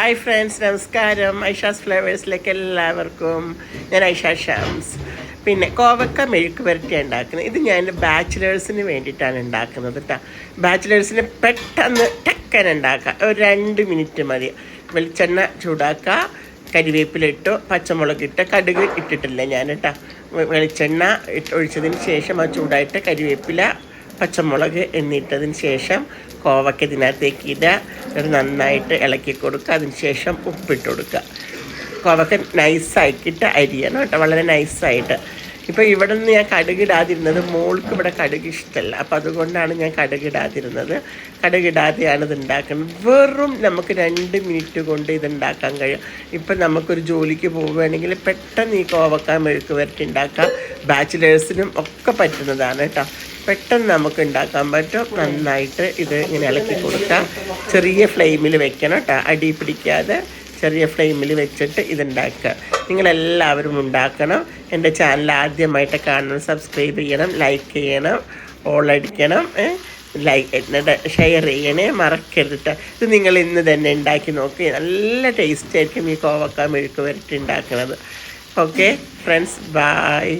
Hi friends നമസ്കാരം. ഐഷാസ് ഫ്ലേവേഴ്സിലേക്ക് എല്ലാവർക്കും. ഞാൻ ഐഷ ഷാംസ് പിന്നെ കോവക്ക മെഴുക്ക് പുരട്ടി ഉണ്ടാക്കുന്നത്. ഇത് ഞാൻ ബാച്ചിലേഴ്സിന് വേണ്ടിയിട്ടാണ് ഉണ്ടാക്കുന്നത് കേട്ടോ ബാച്ചിലേഴ്സിന് പെട്ടെന്ന് ടക്കൻ ഉണ്ടാക്കുക ഒരു രണ്ട് മിനിറ്റ് മതി. വെളിച്ചെണ്ണ ചൂടാക്കുക. കരിവേപ്പില ഇട്ടു. പച്ചമുളക് ഇട്ട്. കടുക് ഇട്ടിട്ടില്ല ഞാൻ കേട്ടോ വെളിച്ചെണ്ണ ഇട്ട് ഒഴിച്ചതിന് ശേഷം ആ ചൂടായിട്ട് കരിവേപ്പില പച്ചമുളക് എന്നിട്ടതിന് ശേഷം കോവയ്ക്ക് ഇതിനകത്തേക്ക് ഇടുക നന്നായിട്ട് ഇളക്കി കൊടുക്കുക. അതിന് ശേഷം ഉപ്പിട്ട് കൊടുക്കുക. കോവയ്ക്ക് നൈസാക്കിയിട്ട് അരിയണം കേട്ടോ. വളരെ നൈസായിട്ട് ഇപ്പോൾ ഇവിടെ നിന്ന് ഞാൻ കടുകിടാതിരുന്നത് മോൾക്ക് ഇവിടെ കടുക് ഇഷ്ടമല്ല അപ്പോൾ അതുകൊണ്ടാണ് ഞാൻ കടുകിടാതിരുന്നത്. കടുകിടാതെയാണ് ഇത് ഉണ്ടാക്കുന്നത്. വെറും നമുക്ക് രണ്ട് മിനിറ്റ് കൊണ്ട് ഇത് ഉണ്ടാക്കാൻ കഴിയും. ഇപ്പം നമുക്കൊരു ജോലിക്ക് പോവുകയാണെങ്കിൽ പെട്ടെന്ന് ഈ കോവക്ക മെഴുക്ക് വരട്ടി ഉണ്ടാക്കാം. ബാച്ചിലേഴ്സിനും ഒക്കെ പറ്റുന്നതാണ് കേട്ടോ. പെട്ടെന്ന് നമുക്ക് ഉണ്ടാക്കാൻ പറ്റും. നന്നായിട്ട് ഇത് ഇങ്ങനെ ഇളക്കി കൊടുക്കാം. ചെറിയ ഫ്ലെയിമിൽ വെക്കണം കേട്ടോ. അടി പിടിക്കാതെ ചെറിയ ഫ്ലെയിമിൽ വെച്ചിട്ട് ഇതുണ്ടാക്കുക. നിങ്ങളെല്ലാവരും ഉണ്ടാക്കണം. എന്റെ ചാനൽ ആദ്യമായിട്ട് കാണണം സബ്സ്ക്രൈബ് ചെയ്യണം ലൈക്ക് ചെയ്യണം ഓൾ അടിക്കണം ലൈക്ക് എന്നിട്ട് ഷെയർ ചെയ്യണേ മറക്കരുത് ഇത് നിങ്ങൾ ഇന്ന് തന്നെ ഉണ്ടാക്കി നോക്കി. നല്ല ടേസ്റ്റ് ആയിരിക്കും ഈ കോവക്ക മെഴുക്ക് വരട്ടി ഉണ്ടാക്കുന്നത് ഓക്കെ ഫ്രണ്ട്സ് ബായ്